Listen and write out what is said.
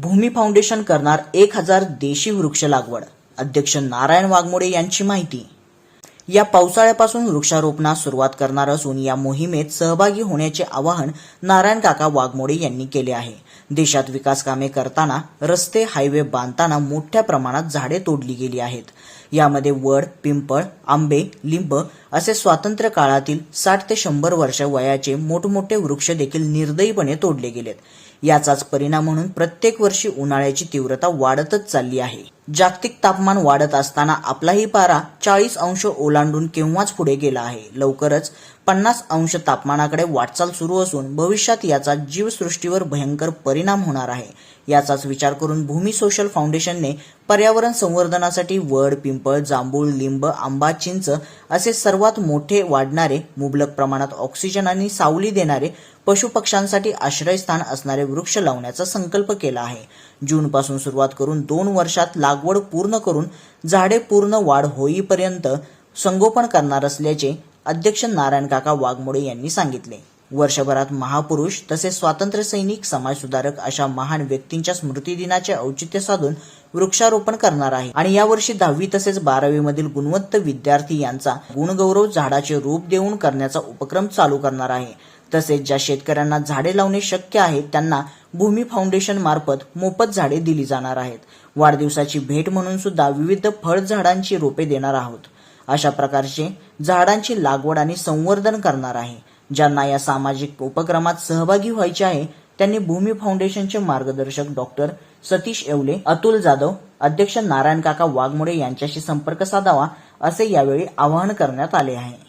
भूमी foundation करणार एक हजार देशी वृक्ष लागवड. अध्यक्ष नारायण वाघमोडे यांची माहिती. या पावसाळ्यापासून वृक्षारोपणास सुरुवात करणार असून या मोहिमेत सहभागी होण्याचे आवाहन नारायण काका वाघमोडे यांनी केले आहे. देशात विकास कामे करताना रस्ते हायवे बांधताना मोठ्या प्रमाणात झाडे तोडली गेली आहेत. यामध्ये वड पिंपळ आंबे लिंब असे स्वातंत्र्य काळातील साठ ते शंभर वर्ष वयाचे मोठमोठे वृक्ष देखील निर्दयीपणे तोडले गेलेत. याचाच परिणाम म्हणून प्रत्येक वर्षी उन्हाळ्याची तीव्रता वाढतच चालली आहे. जागतिक तापमान वाढत असताना आपलाही पारा चाळीस अंश ओलांडून केव्हाच पुढे गेला आहे? लवकरच पन्नास अंश तापमानाकडे वाटचाल सुरू असून भविष्यात याचा जीवसृष्टीवर भयंकर परिणाम होणार आहे. याचाच विचार करून भूमी सोशल फाउंडेशनने पर्यावरण संवर्धनासाठी वड पिंपळ जांभूळ लिंब आंबा चिंच असे सर्वात मोठे वाढणारे मुबलक प्रमाणात ऑक्सिजन आणि सावली देणारे पशुपक्ष्यांसाठी आश्रयस्थान असणारे वृक्ष लावण्याचा संकल्प केला आहे. जूनपासून सुरुवात करून दोन वर्षात लागवड पूर्ण करून झाडे पूर्ण वाढ होईपर्यंत संगोपन करणार असल्याचे अध्यक्ष नारायण काका वाघमोडे यांनी सांगितले. वर्षभरात महापुरुष तसेच स्वातंत्र्य सैनिक समाजसुधारक अशा महान व्यक्तींच्या स्मृतिदिनाचे औचित्य साधून वृक्षारोपण करणार आहे. आणि यावर्षी दहावी तसेच बारावी मधील गुणवंत विद्यार्थी यांचा गुणगौरव झाडाचे रूप देऊन करण्याचा उपक्रम चालू करणार आहे. तसेच ज्या शेतकऱ्यांना झाडे लावणे शक्य आहे त्यांना भूमी फाउंडेशन मार्फत मोफत झाडे दिली जाणार आहेत. वाढदिवसाची भेट म्हणून सुद्धा विविध फळ झाडांची रोपे देणार आहोत. अशा प्रकारचे झाडांची लागवड आणि संवर्धन करणार आहे. ज्यांना या सामाजिक उपक्रमात सहभागी व्हायचे आहे त्यांनी भूमी फाउंडेशनचे मार्गदर्शक डॉक्टर सतीश येवले अतुल जाधव अध्यक्ष नारायण काका वाघमोडे यांच्याशी संपर्क साधावा असे यावेळी आवाहन करण्यात आले आहे.